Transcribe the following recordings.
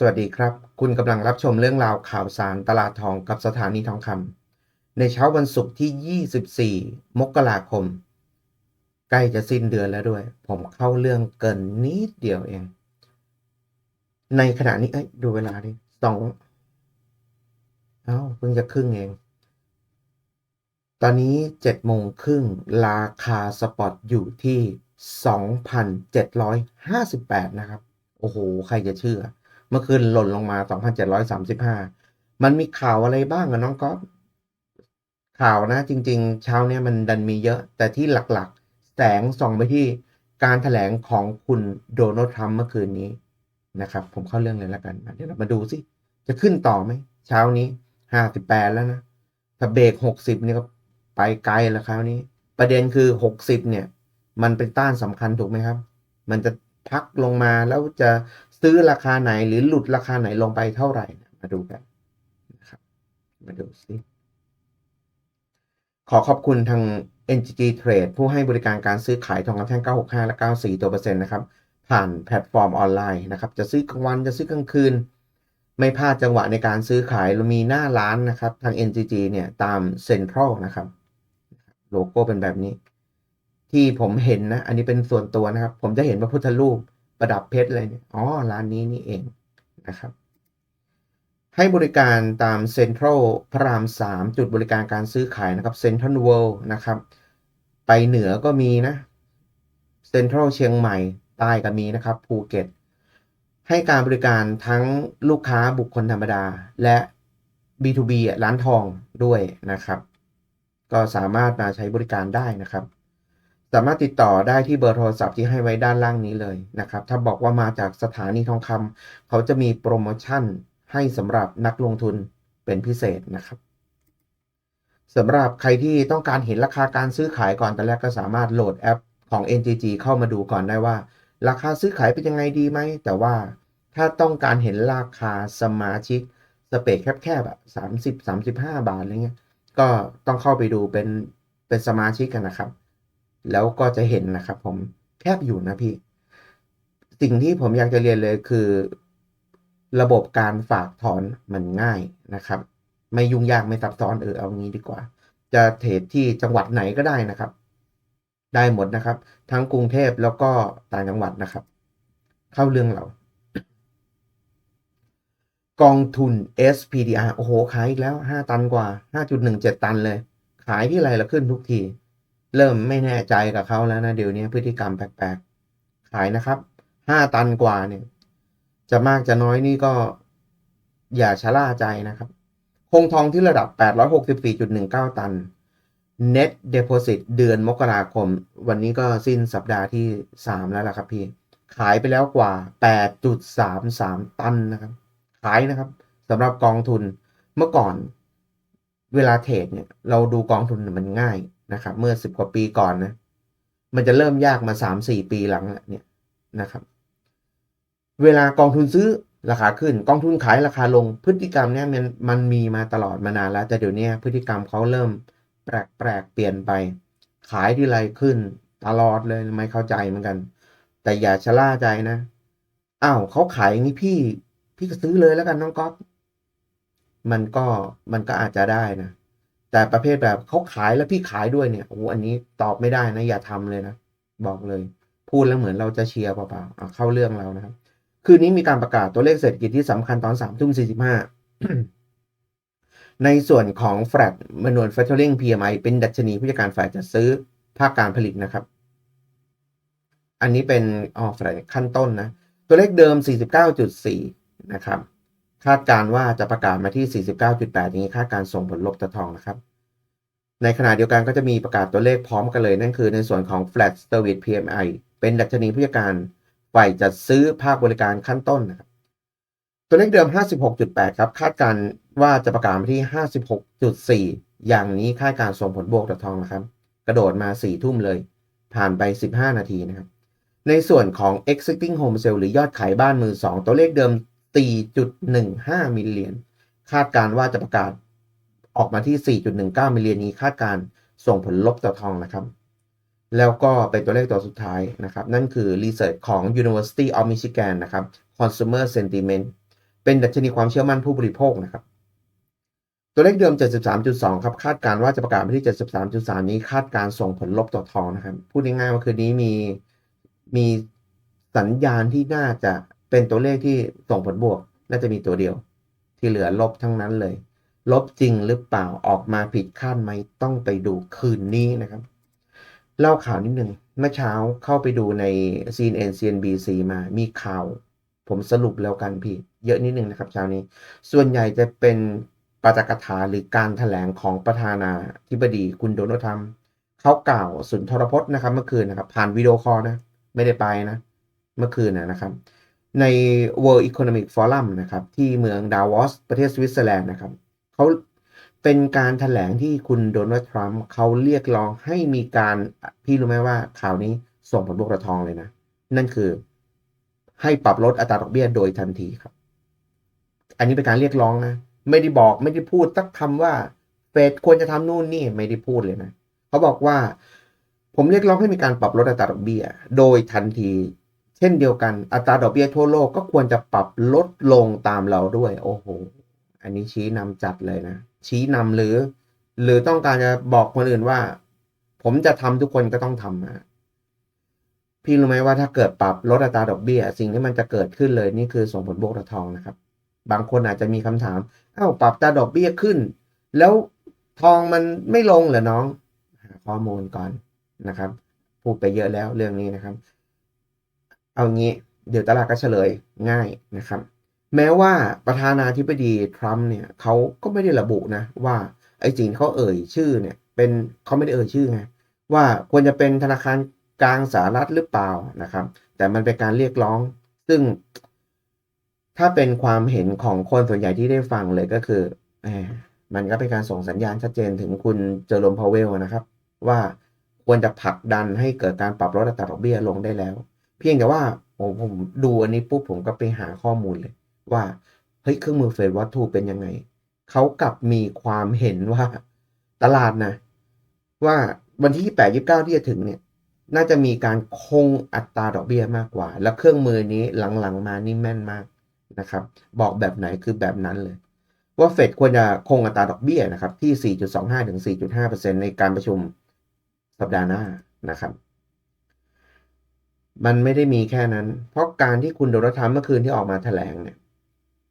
สวัสดีครับ คุณกำลังรับชมเรื่องราวข่าวสารตลาดทองกับสถานีทองคำในเช้าวันศุกร์ที่ 24 มกราคม ใกล้จะสิ้นเดือนแล้วด้วย ผมเข้าเรื่องเกินนิดเดียวเอง ในขณะนี้เอ้ยดูเวลาดิสองเอ้าเพิ่งจะครึ่งเอง ตอนนี้เจ็ดโมงครึ่งราคาสปอตอยู่ที่ 2,758 นะครับ โอ้โห ใครจะเชื่อ เมื่อคืนหล่นลงมา 2,735 มันมีข่าวอะไรบ้างอะน้องก๊อฟข่าวนะจริง ๆ เช้าเนี้ยมันดันมีเยอะ แต่ที่หลักๆ แสงส่องไปที่การถแถลงของคุณโดนัลด์ทรัมป์เมื่อคืนนี้นะครับ ผมเข้าเรื่องเลยแล้วกัน เดี๋ยวเรามาดูสิ จะขึ้นต่อไหม เช้านี้ 58 แล้วนะ ถ้าเบรก 60 นี่ก็ไปไกลแล้วคราวนี้ ประเด็นคือ 60 เนี่ย มันเป็นต้านสำคัญถูกไหมครับ มันจะพักลงมาแล้วจะ ซื้อราคาไหนหรือหลุดราคาไหนลงไปเท่าไหร่มาดูกันนะครับมาดูสิขอขอบคุณทาง NGG Trade ผู้ให้บริการการซื้อขายทองคำแท่ง 965 และ 94 ตัวเปอร์เซ็นต์นะครับ ผ่านแพลตฟอร์มออนไลน์นะครับ จะซื้อกลางวันจะซื้อกลางคืน ไม่พลาดจังหวะในการซื้อขายเรามีหน้าร้านนะครับ ทาง NGG เนี่ย ตามเซ็นทรัลนะครับ โลโก้เป็นแบบนี้ ที่ผมเห็นนะ อันนี้เป็นส่วนตัวนะครับ ผมจะเห็นพระพุทธรูป ประดับเพชรเลยเนี่ย อ๋อ ร้านนี้นี่เองนะครับ ให้บริการตามเซ็นทรัลพระราม 3 จุดบริการการซื้อขายนะครับเซ็นทรัลเวิลด์นะครับ ไปเหนือก็มีนะเซ็นทรัลเชียงใหม่ใต้ก็มีนะครับภูเก็ต ให้การบริการทั้งลูกค้าบุคคลธรรมดา และ B2B ร้านทองด้วยนะครับ ก็สามารถมาใช้บริการได้นะครับ สามารถติดต่อได้ที่เบอร์โทรศัพท์ที่ให้ไว้ด้านล่างนี้เลยนะครับ ถ้าบอกว่ามาจากสถานีทองคำเขาจะมีโปรโมชั่นให้สำหรับนักลงทุนเป็นพิเศษนะครับสำหรับใครที่ต้องการเห็นราคาการซื้อขายก่อนตอนแรกก็สามารถโหลดแอปของ NGG เข้ามาดูก่อนได้ว่า ราคาซื้อขายเป็นยังไงดีไหม แต่ว่าถ้าต้องการเห็นราคาสมาชิกสเปกแคบๆแบบสามสิบสามสิบห้าบาทอะไรเงี้ย ก็ต้องเข้าไปดูเป็นเป็นสมาชิกกันนะครับ แล้วก็จะเห็นนะครับผมแคบอยู่นะพี่ สิ่งที่ผมอยากจะเรียนเลยคือ ระบบการฝากถอนมันง่ายนะครับ ไม่ยุ่งยากไม่ซับซ้อนเออเอางี้ดีกว่า จะเทรดที่จังหวัดไหนก็ได้นะครับ ได้หมดนะครับ ทั้งกรุงเทพแล้วก็ต่างจังหวัดนะครับ เข้าเรื่องเรากองทุน SPDR โอ้โห ขายอีกแล้ว 5 ตันกว่า 5.17 ตันเลย ขายที่ไรละขึ้นทุกที เริ่มไม่แน่ใจกับเขาแล้วนะเดี๋ยวนี้พฤติกรรมแปลกๆขายนะครับ5ตันกว่าเนี่ย จะมากจะน้อยนี่ก็อย่าชะล่าใจนะครับ คงทองที่ระดับ 864.19 ตัน Net Deposit เดือนมกราคม วันนี้ก็สิ้นสัปดาห์ที่ 3 แล้วล่ะครับพี่ ขายไปแล้วกว่า 8.33 ตันนะครับ ขายนะครับสำหรับกองทุนเมื่อก่อนเวลาเทรดเนี่ย เราดูกองทุนมันง่าย นะครับ เมื่อ10กว่าปีก่อนนะมันจะเริ่มยากมา3-4ปีหลังเนี่ยนะครับ เวลากองทุนซื้อราคาขึ้น กองทุนขายราคาลงพฤติกรรมเนี่ยมันมันมีมาตลอดมานานแล้ว แต่เดี๋ยวนี้พฤติกรรมเขาเริ่มแปลกๆเปลี่ยนไป ขายที่ไรขึ้นตลอดเลยไม่เข้าใจเหมือนกัน แต่อย่าชะล่าใจนะอ้าวเขาขายอย่างนี้พี่ พี่ก็ซื้อเลยแล้วกันน้องก๊อฟมันก็มันก็อาจจะได้นะ แต่ประเภทแบบเขาขายแล้วพี่ขายด้วยเนี่ยโอ้อันนี้ตอบไม่ได้นะ อย่าทำเลยนะ บอกเลย พูดแล้วเหมือนเราจะเชียร์เปล่าๆเอาเข้าเรื่องเรานะครับ คืนนี้มีการประกาศตัวเลขเศรษฐกิจที่สำคัญตอนสามทุ่มสี่สิบห้าในส่วนของ f r a t Manual Factoring PMI เป็นดัชนีผู้จัดการฝ่ายจัดซื้อภาคการผลิตนะครับ อันนี้เป็นอ๋อ f r a t ขั้นต้นนะ ตัวเลขเดิม 49.4 นะครับ คาดการว่าจะประกาศมาที่ 49.8อย่างนี้คาดการส่งผลลบต่อทองนะครับ ในขณะเดียวกันก็จะมีประกาศตัวเลขพร้อมกันเลย นั่นคือในส่วนของ Flat Service PMI เป็นดัชนีผู้จัดการฝ่ายจัดซื้อภาคบริการขั้นต้นนะครับ ตัวเลขเดิม 56.8 ครับคาดการว่าจะประกาศมาที่ 56.4 อย่างนี้คาดการส่งผลบวกต่อทองนะครับ กระโดดมา 4 ทุ่มเลย ผ่านไป 15 นาทีนะครับในส่วนของ existing home sale หรือยอดขายบ้านมือ 2 ตัวเลขเดิม 4.15 มิลเลียนคาดการว่าจะประกาศออกมาที่ 4.19 มิลเลียนนี้คาดการส่งผลลบต่อทองนะครับ แล้วก็เป็นตัวเลขตัวสุดท้ายนะครับ นั่นคือ Research ของ University of Michigan นะครับ Consumer Sentiment เป็นดัชนีความเชื่อมั่นผู้บริโภคนะครับ ตัวเลขเดิม 73.2 ครับ คาดการว่าจะประกาศไปที่ 73.3 นี้คาดการส่งผลลบต่อทองนะครับ พูดง่ายๆว่าคืนนี้มีมีสัญญาณที่น่าจะ เป็นตัวเลขที่ส่งผลบวก น่าจะมีตัวเดียว ที่เหลือลบทั้งนั้นเลย ลบจริงหรือเปล่าออกมาผิดคาดไหมต้องไปดูคืนนี้นะครับ เล่าข่าวนิดนึงเมื่อเช้าเข้าไปดูใน CNN CNBC มามีข่าว ผมสรุปแล้วกันพี่ เยอะนิดนึงนะครับเช้านี้ ส่วนใหญ่จะเป็นปาฐกถาหรือการถแถลงของประธานาธิบดีคุณโดนัลด์ทรัมป์เขากล่าวสุนทรพจน์นะครับ เมื่อคืนนะครับ ผ่านวิดีโอคอลนะ ไม่ได้ไปนะ เมื่อคืนนะครับ ใน World Economic Forum นะครับ ที่เมืองดาวอสประเทศสวิตเซอร์แลนด์นะครับเขาเป็นการถแถลงที่คุณโดนัลด์ทรัมป์เขาเรียกร้องให้มีการพี่รู้ไหมว่าข่าวนี้ส่งผลบวกระทองเลยนะ นั่นคือให้ปรับลดอัตราดอกเบี้ยโดยทันทีครับ อันนี้เป็นการเรียกร้องนะ ไม่ได้บอกไม่ได้พูดสักคำว่าเฟดควรจะทำนู่นนี่ไม่ได้พูดเลยนะ เขาบอกว่า ผมเรียกร้องให้มีการปรับลดอัตราดอกเบี้ย โดยทันที เช่นเดียวกันอัตราดอกเบี้ยทั่วโลกก็ควรจะปรับลดลงตามเราด้วย โอ้โห อันนี้ชี้นำจัดเลยนะ ชี้นำหรือ หรือต้องการจะบอกคนอื่นว่า ผมจะทำทุกคนก็ต้องทำนะพี่รู้ไหมว่าถ้าเกิดปรับลดอัตราดอกเบี้ย สิ่งที่มันจะเกิดขึ้นเลยนี่คือส่งผลบวกต่อทองนะครับ บางคนอาจจะมีคำถามอ้าวปรับอัตราดอกเบี้ยขึ้น แล้วทองมันไม่ลงเหรอน้อง หาข้อมูลก่อนนะครับ พูดไปเยอะแล้วเรื่องนี้นะครับ เอางี้เดี๋ยวตลาดก็เฉลยง่ายนะครับ แม้ว่าประธานาธิบดีทรัมป์เนี่ยเขาก็ไม่ได้ระบุนะว่าไอ้จริงเขาเอ่ยชื่อเนี่ยเป็นเขาไม่ได้เอ่ยชื่อไงว่าควรจะเป็นธนาคารกลางสหรัฐหรือเปล่านะครับ แต่มันเป็นการเรียกร้อง ซึ่ง ถ้าเป็นความเห็นของคนส่วนใหญ่ที่ได้ฟังเลยก็คือมันก็เป็นการส่งสัญญาณชัดเจนถึงคุณเจอร์โรมพาวเวลนะครับ ว่าควรจะผลักดันให้เกิดการปรับลดอัตราดอกเบี้ยลงได้แล้ว เพียงแต่ว่าผมผมดูอันนี้ปุ๊บผมก็ไปหาข้อมูลเลย ว่าเฮ้ยเครื่องมือเฟดวัตถุเป็นยังไงเขากลับมีความเห็นว่าตลาดนะ ว่าวันที่28 29ที่จะถึงเนี่ย น่าจะมีการคงอัตราดอกเบี้ยมากกว่า แล้วเครื่องมือนี้หลังๆมานี่แม่นมากนะครับ บอกแบบไหนคือแบบนั้นเลย ว่าเฟดควรจะคงอัตราดอกเบี้ยนะครับ ที่ 4.25ถึง4.5%ในการประชุมสัปดาห์หน้านะครับ มันไม่ได้มีแค่นั้น เพราะการที่คุณโดนัลด์ทรัมป์เมื่อคืนที่ออกมาแถลงเนี่ย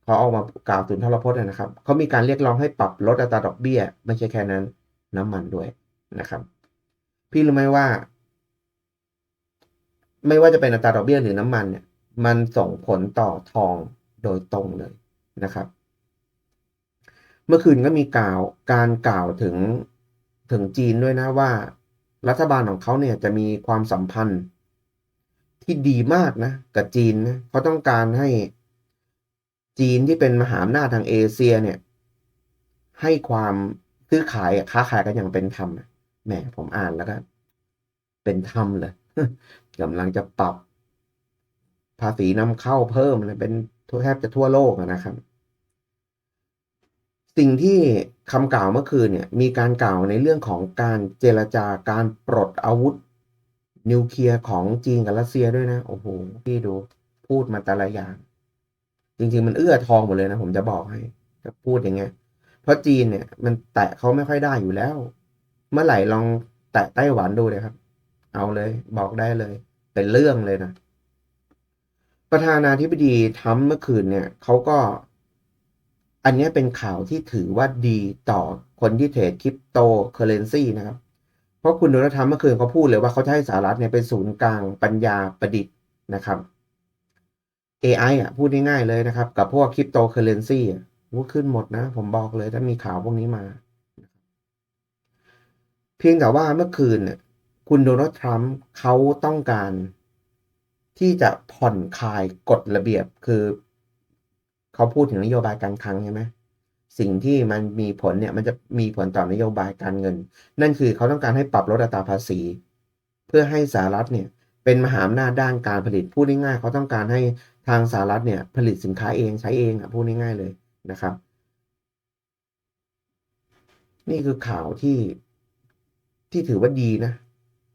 เขาออกมากล่าวสุนทรพจน์นะครับเขามีการเรียกร้องให้ปรับลดอัตราดอกเบี้ย ไม่ใช่แค่นั้น น้ำมันด้วยนะครับ พี่รู้ไหมว่า ไม่ว่าจะเป็นอัตราดอกเบี้ยหรือน้ำมันเนี่ย มันส่งผลต่อทองโดยตรงเลยนะครับ เมื่อคืนก็มีกล่าวการกล่าวถึงถึงจีนด้วยนะว่า รัฐบาลของเขาเนี่ยจะมีความสัมพันธ์ ที่ดีมากนะกับจีนนะเขาต้องการให้จีนที่เป็นมหาอำนาจทางเอเชียเนี่ย ให้ความซื้อขายค้าขายกันอย่างเป็นธรรมแหมผมอ่านแล้วก็ เป็นธรรมเลยกำลังจะปรับ ภาษีนำเข้าเพิ่มเลยเป็นแทบจะทั่วโลกนะครับ สิ่งที่คำกล่าวเมื่อคืนเนี่ย มีการกล่าวในเรื่องของการเจรจาการปลดอาวุธ นิวเคลียร์ของจีนกับรัสเซียด้วยนะ โอ้โห พี่ดูพูดมาแต่ละอย่าง จริง ๆ มันเอื้อทองหมดเลยนะ ผมจะบอกให้จะพูดอย่างเงี้ย เพราะจีนเนี่ย มันแตะเขาไม่ค่อยได้อยู่แล้ว เมื่อไหร่ลองแตะไต้หวันดูเลยครับ เอาเลยบอกได้เลย เป็นเรื่องเลยนะประธานาธิบดีทรัมเมื่อคืนเนี่ยเขาก็ อันนี้เป็นข่าวที่ถือว่าดีต่อคนที่เทรดคริปโตเคอเรนซีนะครับ ราะคุณโดนัลด์ทรัมป์เมื่อคืนเขาพูดเลยว่าเขาจะให้สหรัฐเนี่ยเป็นศูนย์กลางปัญญาประดิษฐ์นะครับ AI อะพูดง่ายๆเลยนะครับ กับพวกคริปโตเคอเรนซีอะว่าขึ้นหมดนะ ผมบอกเลยถ้ามีข่าวพวกนี้มา เพียงแต่ว่าเมื่อคืนเนี่ยคุณโดนัลด์ทรัมป์เขาต้องการที่จะผ่อนคลายกฎระเบียบคือ เขาพูดถึงนโยบายการคลังใช่ไหม สิ่งที่มันมีผลเนี่ยมันจะมีผลต่อนโยบายการเงิน นั่นคือเขาต้องการให้ปรับลดอัตราภาษี เพื่อให้สหรัฐเนี่ยเป็นมหาอำนาจด้านการผลิตพูดง่ายๆเขาต้องการให้ทางสหรัฐเนี่ยผลิตสินค้าเองใช้เองอะพูดง่ายๆเลยนะครับ นี่คือข่าวที่ที่ถือว่าดีนะ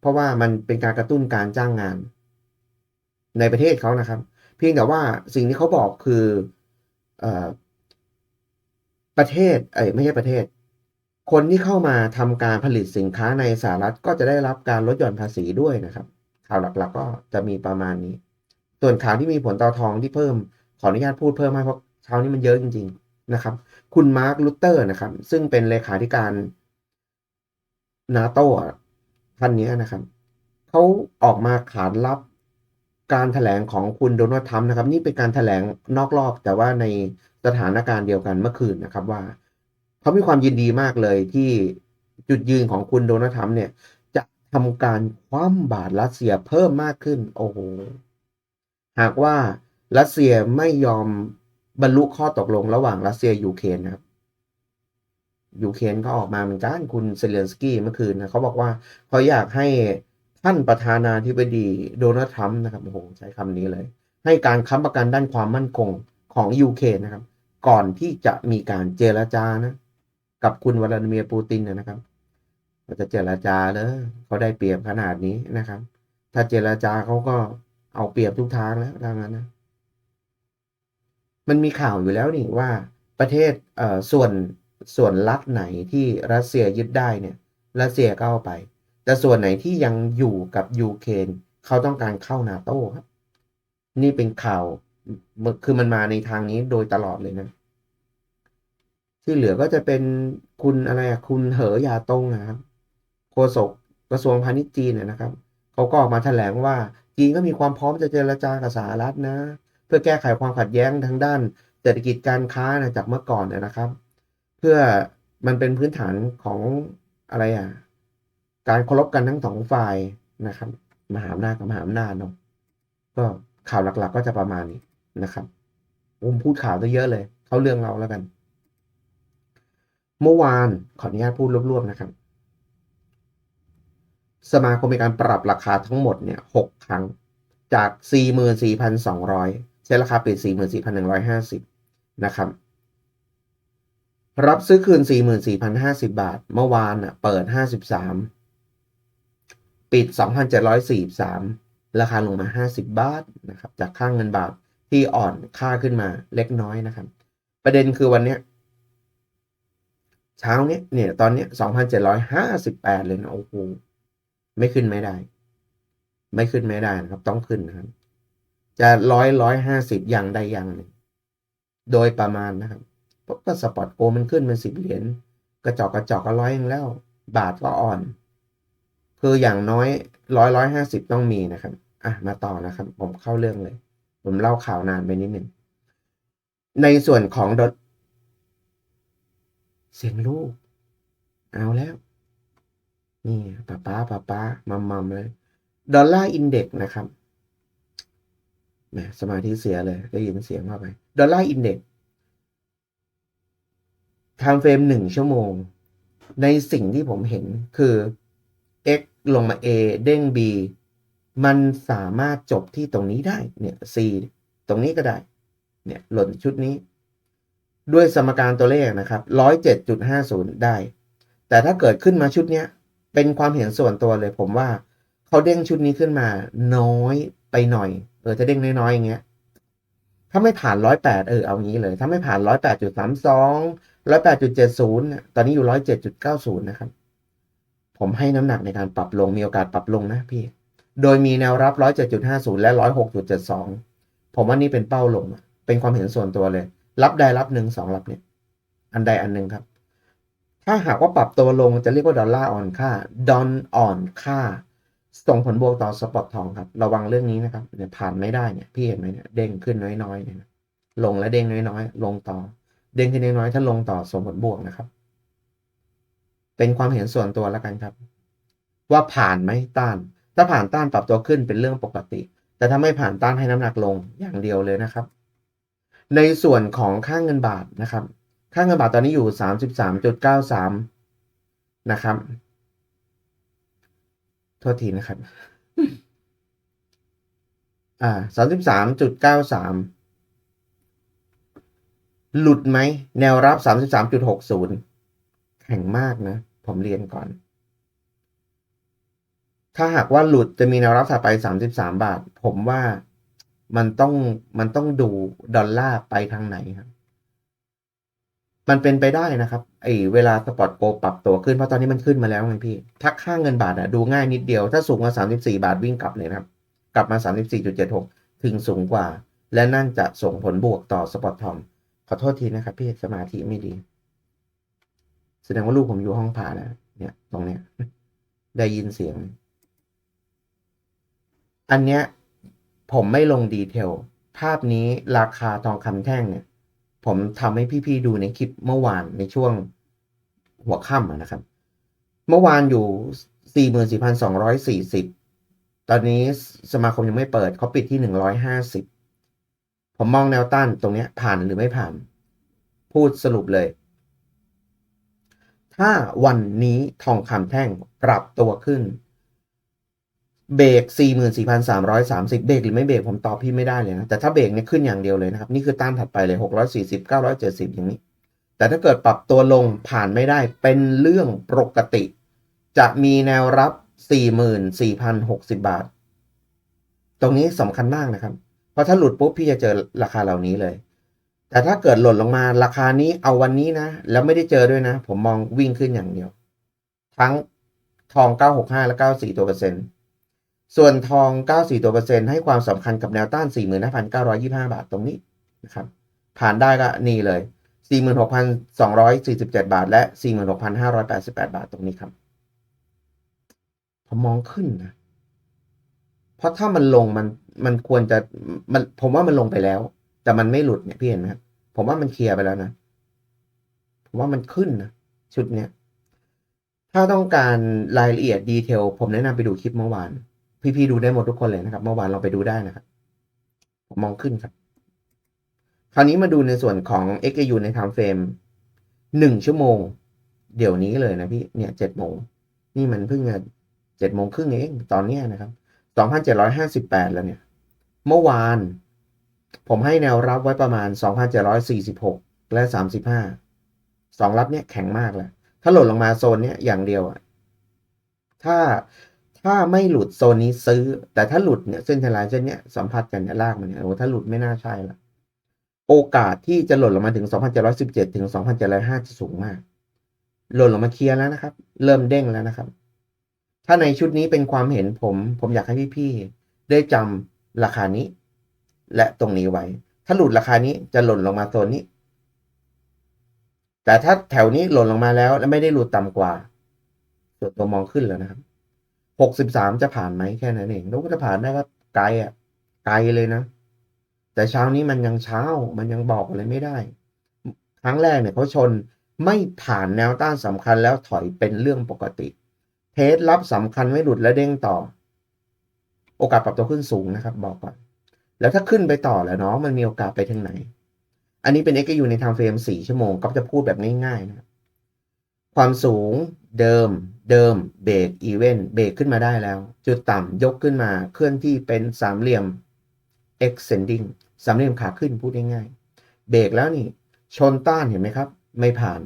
เพราะว่ามันเป็นการกระตุ้นการจ้างงาน ในประเทศเขานะครับ เพียงแต่ว่าสิ่งที่เขาบอกคืออ ประเทศเอ้ยไม่ใช่ประเทศ คนที่เข้ามาทำการผลิตสินค้าในสหรัฐก็จะได้รับการลดหย่อนภาษีด้วยนะครับ ข่าวหลักๆก็จะมีประมาณนี้ ส่วนข่าวที่มีผลต่อทองที่เพิ่ม ขออนุญาตพูดเพิ่มให้เพราะเช้านี้มันเยอะจริง ๆนะครับ คุณมาร์คลูเตอร์นะครับ ซึ่งเป็นเลขาธิการนาโต้ท่านนี้นะครับเขาออกมาขานรับ การแถลงของคุณโดนัลด์ทรัมป์นะครับ นี่เป็นการแถลงนอกรอบ แต่ว่าในสถานการณ์เดียวกันเมื่อคืนนะครับว่าเขามีความยินดีมากเลยที่จุดยืนของคุณโดนัลด์ทรัมป์เนี่ย จะทำการคว่ำบาตรรัสเซียเพิ่มมากขึ้น โอ้โห หากว่ารัสเซียไม่ยอมบรรลุข้อตกลงระหว่างรัสเซียยูเครนนะครับยูเครนก็ออกมาเหมือนกันคุณเซเลนสกี้เมื่อคืนนะเขาบอกว่าเขาอยากให้ ท่านประธานาธิบดีโดนัลด์ทรัมป์นะครับโอ้โหใช้คำนี้เลย ให้การค้ำประกันด้านความมั่นคงของยูเครนนะครับ ก่อนที่จะมีการเจรจานะกับคุณวลาดิเมียร์ปูตินนะครับเราจะเจรจาเลยเขาได้เปรียบขนาดนี้นะครับ ถ้าเจรจาเขาก็เอาเปรียบทุกทางแล้วทางนั้นนะ มันมีข่าวอยู่แล้วนี่ว่าประเทศเอ่อส่วนส่วนรัฐไหนที่รัสเซียยึดได้เนี่ย รัสเซียก็เอาไป แต่ส่วนไหนที่ยังอยู่กับยูเครนเขาต้องการเข้านาโต้ครับ นี่เป็นข่าวคือมันมาในทางนี้โดยตลอดเลยนะ ที่เหลือก็จะเป็นคุณอะไรอะคุณเหอยาตงนะครับโฆษกกระทรวงพาณิชย์จีนนะครับเขาก็ออกมาแถลงว่าจีนก็มีความพร้อมจะเจรจากับสหรัฐนะ เพื่อแก้ไขความขัดแย้งทางด้านเศรษฐกิจการค้านะจากเมื่อก่อนเนี่ยนะครับ เพื่อมันเป็นพื้นฐานของอะไรอะ การเคารพกันทั้งสองฝ่ายนะครับ มหาอำนาจกับมหาอำนาจเนาะก็ข่าวหลักๆ ก็จะประมาณนี้นะครับผมพูดข่าวซะเยอะเลย เข้าเรื่องเราแล้วกัน เมื่อวานขออนุญาตพูดรวบๆนะครับ สมาคมมีการปรับราคาทั้งหมดเนี่ยหกครั้งจาก 44,200 ใช้ราคาปิด 44,150 นะครับ รับซื้อคืน 44,050 บาท เมื่อวานอะ เปิด 53 ปิด 2,743 ราคาลงมา 50 บาทนะครับจากค่างเงินบาทที่อ่อนค่าขึ้นมาเล็กน้อยนะครับ ประเด็นคือวันเนี้ยเช้าเนี้ยเนี่ยตอนเนี้ย 2,758 เลยนะโอ้โหไม่ขึ้นไม่ได้ ไม่ขึ้นไม่ได้นะครับ ต้องขึ้นนะครับ จะร้อยร้อยห้าสิบอย่างใดอย่างหนึ่งโดยประมาณนะครับเพราะก็สปอตโกมันขึ้นเป็นสิบเหรียญกระจอกกระจอกก็ร้อยเองแล้ว บาทก็อ่อน คืออย่างน้อยร้อยร้อยห้าสิบต้องมีนะครับอะมาต่อนะครับ ผมเข้าเรื่องเลย ผมเล่าข่าวนานไปนิดหนึ่งในส่วนของดอเสียงลูก เอาแล้ว นี่ป้าป้าป้าป้ามัมมัมเลยดอลลาร์อินเด็กนะครับแหมสมาธิเสียเลย ได้ยินเสียงเข้าไป ดอลลาร์อินเด็กไทม์เฟรมหนึ่งชั่วโมง ในสิ่งที่ผมเห็นคือ x ลงมา a เด้ง b มันสามารถจบที่ตรงนี้ได้ เนี่ย c ตรงนี้ก็ได้ เนี่ย หล่นชุดนี้ ด้วยสมการตัวเลขนะครับร้อยเจ็ดจุดห้าศูนย์ได้ แต่ถ้าเกิดขึ้นมาชุดเนี้ย เป็นความเห็นส่วนตัวเลย ผมว่าเขาเด้งชุดนี้ขึ้นมา น้อยไปหน่อย เออ จะเด้งน้อยๆอย่างเงี้ย ถ้าไม่ผ่านร้อยแปดเออ เอางี้เลย ถ้าไม่ผ่านร้อยแปดจุดสามสองร้อยแปดจุดเจ็ดศูนย์ตอนนี้อยู่ร้อยเจ็ดจุดเก้าศูนย์นะครับ ผมให้น้ำหนักในการปรับลงมีโอกาสปรับลงนะพี่ โดยมีแนวรับร้อยเจ็ดจุดห้าศูนย์และร้อยหกจุดเจ็ดสองผมว่านี่เป็นเป้าลง เป็นความเห็นส่วนตัวเลย รับได้รับหนึ่งสองรับเนี่ย อันใดอันหนึ่งครับ ถ้าหากว่าปรับตัวลงจะเรียกว่าดอลลาร์อ่อนค่า ดอนอ่อนค่า ส่งผลบวกต่อสปอตทองครับ ระวังเรื่องนี้นะครับเนี่ยผ่านไม่ได้เนี่ย พี่เห็นไหมเนี่ย เด้งขึ้นน้อยๆเนี่ย ลงและเด้งน้อยๆ ลงต่อ เด้งขึ้นน้อยๆ ถ้าลงต่อส่งผลบวกนะครับ เป็นความเห็นส่วนตัวแล้วกันครับ ว่าผ่านไหมต้าน ถ้าผ่านต้านปรับตัวขึ้นเป็นเรื่องปกติ แต่ถ้าไม่ผ่านต้านให้น้ำหนักลงอย่างเดียวเลยนะครับ ในส่วนของค่างเงินบาทนะครับ ค่างเงินบาทตอนนี้อยู่สามสิบสามจุดเก้าสามนะครับ โทษทีนะครับอ่าสามสิบสามจุดเก้าสามหลุดไหม แนวรับสามสิบสามจุดหกศูนย์ ข็งมากนะ ผมเรียนก่อน ถ้าหากว่าหลุดจะมีแนวรับถัดไปสามสิบสามบาท ผมว่ามันต้องมันต้องดูดอลลาร์ไปทางไหนครับ มันเป็นไปได้นะครับไอ้เวลาสปอตโกปรับตัวขึ้น เพราะตอนนี้มันขึ้นมาแล้วไงพี่ ถ้าค่างเงินบาทอะดูง่ายนิดเดียว ถ้าสูงกว่า 34 บาทวิ่งกลับเลยครับ กลับมา 34.76 ถึงสูงกว่า และนั่นจะส่งผลบวกต่อสปอตทอมขอโทษทีนะครับพี่สมาธิไม่ดี ดงว่าลูกผมอยู่ห้องผ่าแล้วเนี่ยตรงเนี้ย ได้ยินเสียง อันเนี้ย ผมไม่ลงดีเทล ภาพนี้ราคาทองคำแท่งเนี่ย ผมทำให้พี่ๆดูในคลิปเมื่อวานในช่วงหัวค่ำนะครับ เมื่อวานอยู่ 44,240 ตอนนี้สมาคมยังไม่เปิดเขาปิดที่ 150 ผมมองแนวต้านตรงเนี้ยผ่านหรือไม่ผ่าน พูดสรุปเลย ถ้าวันนี้ทองคำแท่งปรับตัวขึ้น เบรก 44,330 เบรกหรือไม่เบรกผมตอบพี่ไม่ได้เลยนะ แต่ถ้าเบรกเนี่ยขึ้นอย่างเดียวเลยนะครับ นี่คือต้านถัดไปเลย 640 970 อย่างนี้ แต่ถ้าเกิดปรับตัวลงผ่านไม่ได้เป็นเรื่องปกติ จะมีแนวรับ 44,060 บาท ตรงนี้สำคัญมากนะครับ เพราะถ้าหลุดปุ๊บพี่จะเจอราคาเหล่านี้เลย แต่ถ้าเกิดหล่นลงมาราคานี้เอาวันนี้นะ แล้วไม่ได้เจอด้วยนะ ผมมองวิ่งขึ้นอย่างเดียว ทั้งทอง 965 และ 94 ตัวเปอร์เซ็นต์ส่วนทอง 94 ตัวเปอร์เซ็นต์ให้ความสำคัญกับแนวต้าน 45,925 บาทตรงนี้นะครับ ผ่านได้ก็นี่เลย 46,247 บาท และ 46,588 บาทตรงนี้ครับ ผมมองขึ้นนะ เพราะถ้ามันลงมันมันควรจะมันผมว่ามันลงไปแล้ว แต่มันไม่หลุดเนี่ยพี่เห็นไหมครับผมว่ามันเคลียร์ไปแล้วนะ ผมว่ามันขึ้นนะชุดเนี้ย ถ้าต้องการรายละเอียดดีเทลผมแนะนำไปดูคลิปเมื่อวาน พี่ๆดูได้หมดทุกคนเลยนะครับ เมื่อวานเราไปดูได้นะครับ ผมมองขึ้นครับ คราวนี้มาดูในส่วนของ XAU ใน time frame หนึ่งชั่วโมง เดี๋ยวนี้เลยนะพี่เนี่ยเจ็ดโมงนี่มันเพิ่งจะเจ็ดโมงครึ่งเองตอนเนี้ยนะครับสองพันเจ็ดร้อยห้าสิบแปดแล้วเนี่ย เมื่อวาน ผมให้แนวรับไว้ประมาณสองพันเจ็ดร้อยสี่สิบหกและสามสิบห้าสองรับเนี่ยแข็งมากเลยถ้าหล่นลงมาโซนเนี้ยอย่างเดียวอะถ้าถ้าไม่หลุดโซนนี้ซื้อ แต่ถ้าหลุดเนี่ยเส้นทลายเส้นเนี้ยสัมผัสกันเนี่ยลากมันเนี่ยโอ้ถ้าหลุดไม่น่าใช่ละโอกาสที่จะหล่นลงมาถึง 2,717 ถึง 2,705จะสูงมาก หล่นลงมาเคลียร์แล้วนะครับ เริ่มเด้งแล้วนะครับ ถ้าในชุดนี้เป็นความเห็นผม ผมอยากให้พี่ๆได้จำราคานี้ และตรงนี้ไว้ ถ้าหลุดราคานี้จะหล่นลงมาโซนนี้ แต่ถ้าแถวนี้หล่นลงมาแล้วและไม่ได้หลุดต่ำกว่าส่วนตัวมองขึ้นแล้วนะครับหกสิบสามจะผ่านไหมแค่นั้นเองแล้วก็จะผ่านได้ก็ไกลอะ ไกลเลยนะ แต่เช้านี้มันยังเช้า มันยังบอกอะไรไม่ได้ ครั้งแรกเนี่ยเขาชนไม่ผ่านแนวต้านสำคัญแล้วถอยเป็นเรื่องปกติ เทสรับสำคัญไม่หลุดและเด้งต่อ โอกาสปรับตัวขึ้นสูงนะครับ บอกก่อน แล้วถ้าขึ้นไปต่อแล้วเนาะมันมีโอกาสไปทางไหน อันนี้เป็น XU ใน time frame 4ชั่วโมงก็จะพูดแบบง่ายๆนะครับความสูงเดิมเดิมเบรกอีเวนเบรกขึ้นมาได้แล้ว จุดต่ำยกขึ้นมาเคลื่อนที่เป็นสามเหลี่ยม extending สามเหลี่ยมขาขึ้นพูดง่ายๆเบรกแล้วนี่ ชนต้านเห็นไหมครับ ไม่ผ่าน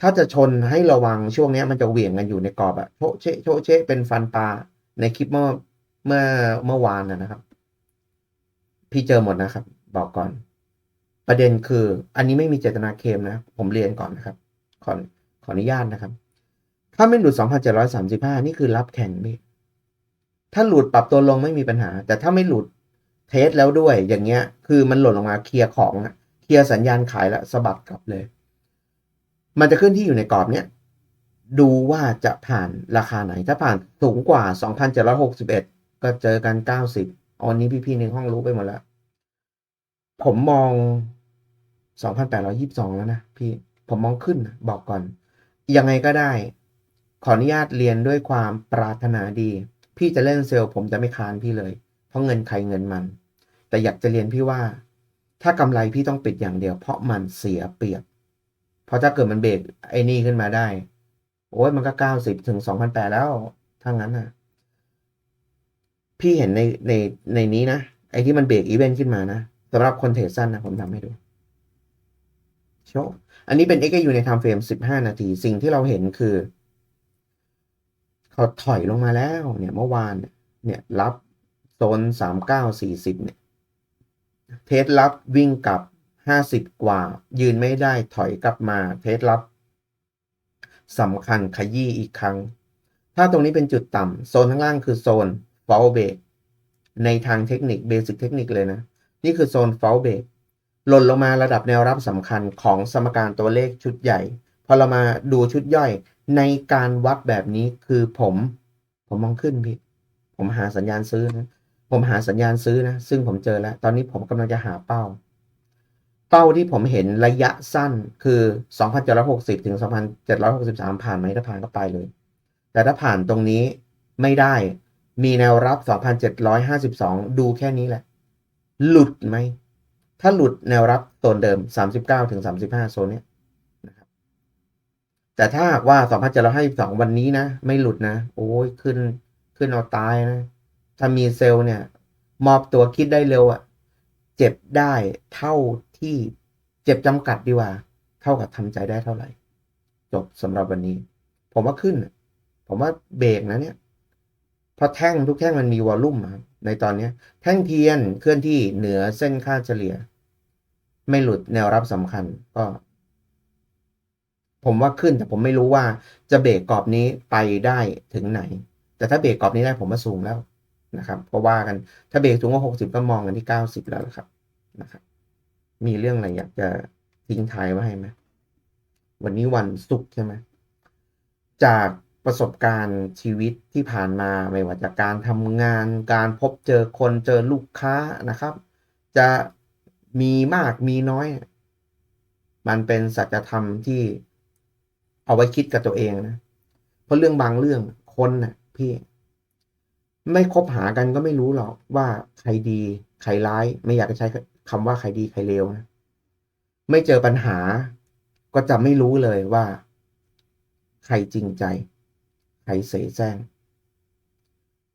ถ้าจะชนให้ระวังช่วงนี้มันจะเหวี่ยงกันอยู่ในกรอบอะโชเชโชะเชะเป็นฟันปลาในคลิปเมื่อเมื่อเมื่อวานนะครับ พี่เจอหมดนะครับ บอกก่อน ประเด็นคือ อันนี้ไม่มีเจตนาเคมนะ ผมเรียนก่อนนะครับ ขอขออนุญาตนะครับถ้าไม่หลุด 2,735 นี่คือรับแข่งพี่ถ้าหลุดปรับตัวลงไม่มีปัญหา แต่ถ้าไม่หลุดเทสแล้วด้วย อย่างเงี้ย คือมันหล่นลงมาเคลียร์ของเคลียร์สัญญาณขายแล้วสะบัดกลับเลย มันจะขึ้นที่อยู่ในกรอบเนี้ยดูว่าจะผ่านราคาไหน ถ้าผ่านสูงกว่า 2,761 ก็เจอกัน 90 อันนี้พี่ๆในห้องรู้ไปหมดแล้ว ผมมอง2,822แล้วนะพี่ ผมมองขึ้นบอกก่อน ยังไงก็ได้ ขออนุญาตเรียนด้วยความปรารถนาดี พี่จะเล่นเซลล์ผมจะไม่ค้านพี่เลย เพราะเงินใครเงินมัน แต่อยากจะเรียนพี่ว่า ถ้ากำไรพี่ต้องปิดอย่างเดียว เพราะมันเสียเปรียบ เพราะถ้าเกิดมันเบรกไอ้นี่ขึ้นมาได้ โอ้ยมันก็90ถึง2,800แล้วถ้างั้นนะ พี่เห็นในในในนี้นะ ไอ้ที่มันเบรกอีเวนต์ขึ้นมานะสำหรับคนเทรดสั้นนะผมทำให้ดูโชว์อันนี้เป็น XAU ใน time frame 15 นาที สิ่งที่เราเห็นคือ เขาถอยลงมาแล้วเนี่ยเมื่อวานเนี่ยเนี่ยรับโซน 39 40 เนี่ย เทสรับวิ่งกลับ 50 กว่า ยืนไม่ได้ถอยกลับมา เทสรับสำคัญขยี้อีกครั้ง ถ้าตรงนี้เป็นจุดต่ำโซนข้างล่างคือโซน fall break ในทางเทคนิคเบสิกเทคนิคเลยนะ นี่คือโซน fall break หล่นลงมาระดับแนวรับสำคัญของสมการตัวเลขชุดใหญ่ พอเรามาดูชุดย่อยในการวัดแบบนี้คือผม ผมมองขึ้นพี่ ผมหาสัญญาณซื้อนะ ผมหาสัญญาณซื้อนะ ซึ่งผมเจอแล้ว ตอนนี้ผมกำลังจะหาเป้า เป้าที่ผมเห็นระยะสั้นคือ 2,760 ถึง 2,763 ผ่านไหมถ้าผ่านก็ไปเลย แต่ถ้าผ่านตรงนี้ไม่ได้ มีแนวรับ 2,752 ดูแค่นี้แหละ หลุดไหม ถ้าหลุดแนวรับโซนเดิม 39ถึง35 โซนเนี้ยนะครับ แต่ถ้าหากว่า 2,752 วันนี้นะ ไม่หลุดนะ โอ้ยขึ้น ขึ้นเอาตายนะ ถ้ามีเซลล์เนี่ย มอบตัวคิดได้เร็วอะเจ็บได้เท่าที่เจ็บจำกัดดีกว่า เท่ากับทำใจได้เท่าไหร่ จบสำหรับวันนี้ ผมว่าขึ้น ผมว่าเบรกนะเนี่ย ราะแท่งทุกแท่งมันมีวอลลุ่มครับในตอนเนี้ยแท่งเทียนเคลื่อนที่เหนือเส้นค่าเฉลี่ย ไม่หลุดแนวรับสำคัญก็ ผมว่าขึ้นแต่ผมไม่รู้ว่าจะเบรกกรอบนี้ไปได้ถึงไหน แต่ถ้าเบรกกรอบนี้ได้ผมว่าสูงแล้วนะครับเพราะว่ากันถ้าเบรกสูงกว่าหกสิบก็มองกันที่เก้าสิบแล้วครับนะครับ มีเรื่องอะไรอยากจะทิ้งท้ายไว้ให้ไหมวันนี้วันศุกร์ใช่ไหมจาก ประสบการณ์ชีวิตที่ผ่านมาไม่ว่าจากการทำงาน การพบเจอคนเจอลูกค้านะครับ จะมีมากมีน้อย มันเป็นสัจธรรมที่เอาไว้คิดกับตัวเองนะ เพราะเรื่องบางเรื่องคนน่ะพี่ ไม่คบหากันก็ไม่รู้หรอกว่าใครดี ใครร้าย ไม่อยากจะใช้คำว่าใครดีใครเลวนะไม่เจอปัญหาก็จะไม่รู้เลยว่า ใครจริงใจ ใครเสยแสร้ง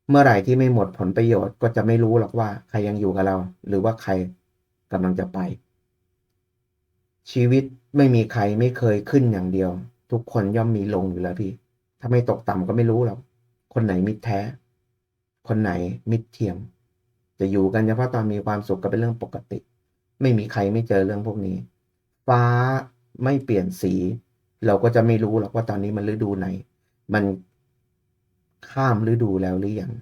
เมื่อไหร่ที่ไม่หมดผลประโยชน์ก็จะไม่รู้หรอกว่าใครยังอยู่กับเรา หรือว่าใครกำลังจะไป ชีวิตไม่มีใครไม่เคยขึ้นอย่างเดียว ทุกคนย่อมมีลงอยู่แล้วพี่ ถ้าไม่ตกต่ำก็ไม่รู้หรอก คนไหนมิตรแท้ คนไหนมิตรเทียม จะอยู่กันเฉพาะตอนมีความสุขก็เป็นเรื่องปกติ ไม่มีใครไม่เจอเรื่องพวกนี้ ฟ้าไม่เปลี่ยนสี เราก็จะไม่รู้หรอกว่าตอนนี้มันฤดูไหน มัน ข้ามฤดูแล้วหรือยัง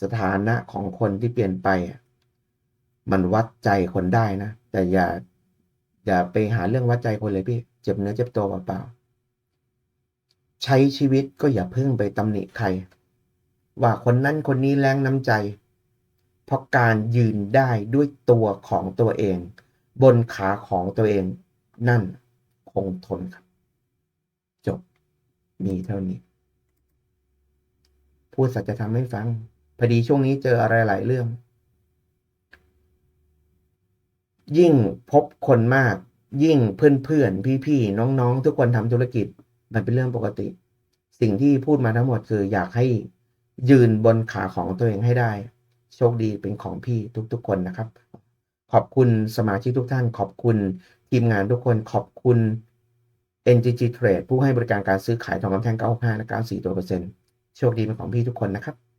สถานะของคนที่เปลี่ยนไป มันวัดใจคนได้นะ แต่อย่า อย่าไปหาเรื่องวัดใจคนเลยพี่ เจ็บเนื้อเจ็บตัวเปล่าๆใช้ชีวิตก็อย่าเพิ่งไปตำหนิใคร ว่าคนนั้นคนนี้แรงน้ำใจ เพราะการยืนได้ด้วยตัวของตัวเอง บนขาของตัวเอง นั่นคงทนครับ จบมีเท่านี้ พูดสัจธรรมให้ฟังพอดีช่วงนี้เจออะไรหลายเรื่อง ยิ่งพบคนมาก ยิ่งเพื่อนๆพี่ๆน้องๆ ทุกคนทำธุรกิจมันเป็นเรื่องปกติ สิ่งที่พูดมาทั้งหมดคืออยากให้ยืนบนขาของตัวเองให้ได้ โชคดีเป็นของพี่ทุกๆคนนะครับ ขอบคุณสมาชิกทุกท่าน ขอบคุณทีมงานทุกคนขอบคุณ NGG Trade ผู้ให้บริการการซื้อขายทองคำแท่ง95และ94ตัวเปอร์เซ็นต์ โชคดีเป็นของพี่ทุกคนนะครับ